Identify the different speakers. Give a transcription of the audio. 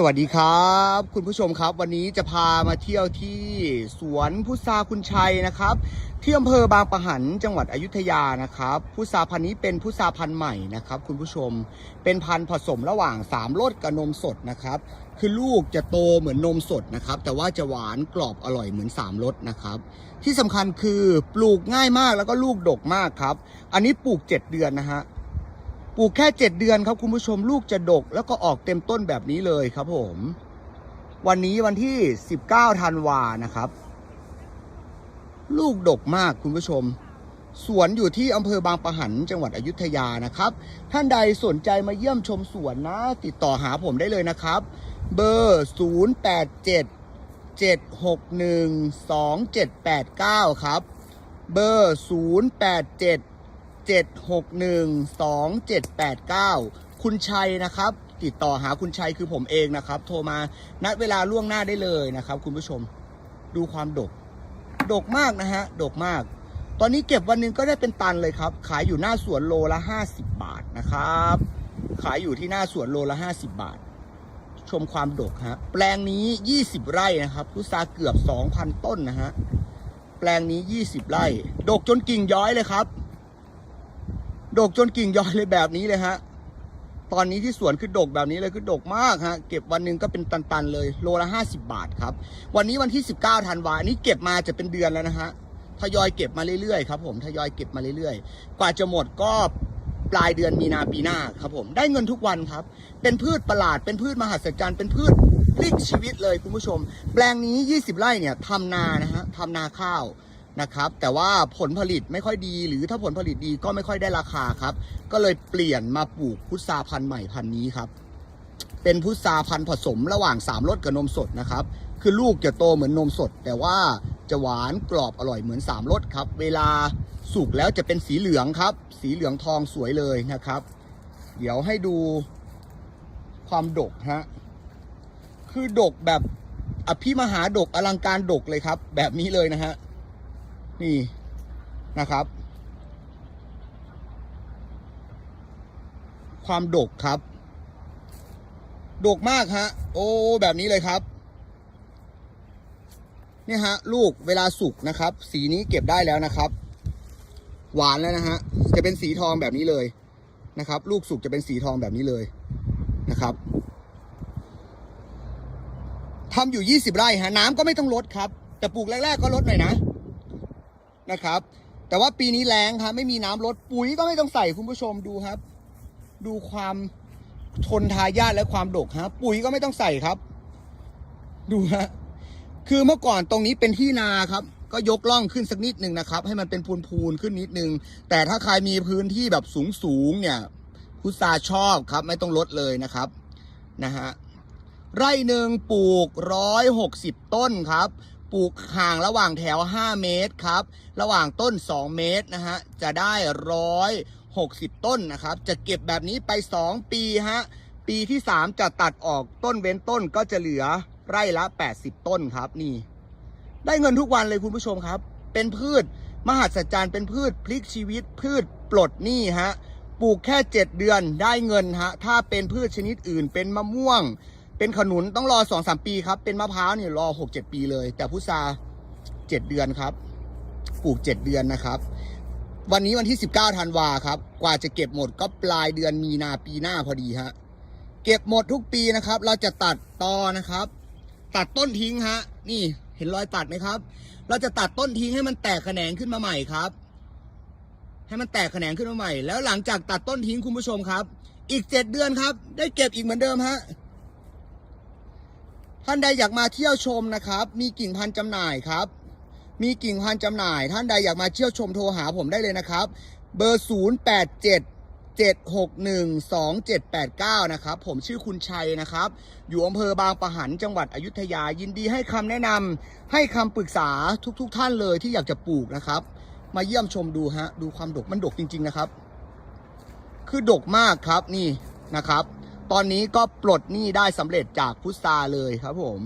Speaker 1: สวัสดีครับ คุณผู้ชมครับ วันนี้จะพามาเที่ยวที่สวนพุทราคุณชัยนะครับ ที่อำเภอบางปะหันจังหวัดอยุธยานะครับพุทราพันธุ์นี้เป็นพุทราพันธุ์ใหม่นะครับ คุณผู้ชมเป็นพันธุ์ผสมระหว่าง3รสกับนมสดนะครับ คือลูกจะโตเหมือนนมสดนะครับ แต่ว่าจะหวานกรอบอร่อยเหมือน3รสนะครับ ที่สำคัญคือปลูกง่ายมากแล้วก็ลูกดกมากครับ อันนี้ปลูก 7 เดือนนะฮะ ลูกแค่ 7 เดือนครับคุณผู้ชมลูกจะดก แล้วก็ออกเต็มต้นแบบนี้เลยครับผม วันนี้วันที่ 19ธันวานะครับ ลูกดกมากคุณผู้ชม สวนอยู่ที่อำเภอบางปะหันจังหวัดอยุธยานะครับ ท่านใดสนใจมาเยี่ยมชมสวนนะ ติดต่อหาผมได้เลยนะครับ เบอร์ 087 761 2789 ครับ เบอร์ 087 7612789 คุณชัยนะครับ ติดต่อหาคุณชัยคือผมเองนะครับ โทรมานัดเวลาล่วงหน้าได้เลยนะครับ คุณผู้ชมดูความดก ดกมากนะฮะ ดกมาก ตอนนี้เก็บวันหนึ่งก็ได้เป็นตันเลยครับ ขายอยู่หน้าสวนโลละ 50 บาทนะครับ ขายอยู่ที่หน้าสวนโลละ 50 บาท ชมความดกฮะ แปลงนี้ 20 ไร่นะครับ พุทราเกือบ 2,000 ต้นนะฮะ แปลงนี้ 20 ไร่ ดกจนกิ่งย้อยเลยครับ ดกจนกิ่งย้อยเลยแบบนี้เลยฮะ ตอนนี้ที่สวนคือดกแบบนี้เลยคือดกมากฮะ เก็บวันหนึ่งก็เป็นตันๆเลย โลละ 50 บาทครับ วันนี้วันที่ 19ธันวาอันนี้เก็บมาจะเป็นเดือนแล้วนะฮะ ทยอยเก็บมาเรื่อยๆครับผม ทยอยเก็บมาเรื่อยๆ กว่าจะหมดก็ปลายเดือนมีนาปีหน้าครับผม ได้เงินทุกวันครับ เป็นพืชประหลาด เป็นพืชมหัศจรรย์ เป็นพืชพลิกชีวิตเลยคุณผู้ชม แปลงนี้ 20 ไร่เนี่ยทำนานะฮะทำนาข้าว นะครับ แต่ว่าผลผลิตไม่ค่อยดี หรือถ้าผลผลิตดีก็ไม่ค่อยได้ราคาครับ ก็เลยเปลี่ยนมาปลูกพุทราพันธุ์ใหม่พันธุ์นี้ครับ เป็นพุทราพันธุ์ผสมระหว่าง3รสกับนมสดนะครับ คือลูกจะโตเหมือนนมสด แต่ว่าจะหวานกรอบอร่อยเหมือน3รสครับ เวลาสุกแล้วจะเป็นสีเหลืองครับ สีเหลืองทองสวยเลยนะครับ เดี๋ยวให้ดูความดกฮะ คือดกแบบอภิมหาดกอลังการดกเลยครับ แบบนี้เลยนะฮะ นี่นะครับ ความดกครับ ดกมากฮะ โอ้ แบบนี้เลยครับนี่ฮะ ลูกเวลาสุกนะครับ สีนี้เก็บได้แล้วนะครับ หวานแล้วนะฮะ จะเป็นสีทองแบบนี้เลยนะครับ ลูกสุกจะเป็นสีทองแบบนี้เลยนะครับทำอยู่ 20 ไร่ฮะ น้ำก็ไม่ต้องลดครับ แต่ปลูกแรก ๆ ก็ลดหน่อยนะ นะครับ แต่ว่าปีนี้แรงครับไม่มีน้ำลดปุ๋ยก็ไม่ต้องใส่คุณผู้ชมดูครับ ดูความทนทายาทและความดกฮะปุ๋ยก็ไม่ต้องใส่ครับ ดูฮะคือเมื่อก่อนตรงนี้เป็นที่นาครับ ก็ยกล่องขึ้นสักนิดหนึ่งนะครับ ให้มันเป็นพูนๆขึ้นนิดนึง แต่ถ้าใครมีพื้นที่แบบสูงๆเนี่ยพุทราชอบครับ ไม่ต้องลดเลยนะครับนะฮะไร่หนึ่งปลูกร้อยหกสิบต้นครับ ปลูกห่างระหว่างแถว 5 เมตรครับ ระหว่างต้น 2 เมตรนะฮะ จะได้160ต้นนะครับ จะเก็บแบบนี้ไป 2 ปีฮะ ปีที่ 3 จะตัดออกต้นเว้นต้นก็จะเหลือไร่ละ 80 ต้นครับนี่ ได้เงินทุกวันเลยคุณผู้ชมครับ เป็นพืช มหัศจรรย์เป็นพืชพลิกชีวิต พืชปลดหนี้ฮะ ปลูกแค่ 7 เดือนได้เงินฮะ ถ้าเป็นพืชชนิดอื่นเป็นมะม่วง เป็นขนุนต้องรอสองสามปีครับ เป็นมะพร้าวเนี่ยรอหกเจ็ดปีเลย แต่พุทราเจ็ดเดือนครับ ปลูกเจ็ดเดือนนะครับ วันนี้วันที่สิบเก้าธันวาครับ กว่าจะเก็บหมดก็ปลายเดือนมีนาปีหน้าพอดีฮะ เก็บหมดทุกปีนะครับ เราจะตัดตอนะครับ ตัดต้นทิ้งฮะ นี่เห็นรอยตัดไหมครับ เราจะตัดต้นทิ้งให้มันแตกแขนงขึ้นมาใหม่ครับ ให้มันแตกแขนงขึ้นมาใหม่ แล้วหลังจากตัดต้นทิ้งคุณผู้ชมครับ อีกเจ็ดเดือนครับ ได้เก็บอีกเหมือนเดิมฮะ ท่านใดอยากมาเที่ยวชมนะครับ มีกิ่งพันธุ์จำหน่ายครับ มีกิ่งพันธุ์จำหน่าย ท่านใดอยากมาเที่ยวชมโทรหาผมได้เลยนะครับ เบอร์ 0 8 7 7 6 1 2 7 8 9 นะครับ ผมชื่อคุณชัยนะครับ อยู่อำเภอบางปะหันจังหวัดอยุธยา ยินดีให้คำแนะนำให้คำปรึกษาทุกๆทท่านเลยที่อยากจะปลูกนะครับ มาเยี่ยมชมดูฮะ ดูความดกมันดกจริง ๆ นะครับ คือดกมากครับนี่นะครับ ตอนนี้ก็ปลดหนี้ได้สำเร็จจากพุทราเลยครับผม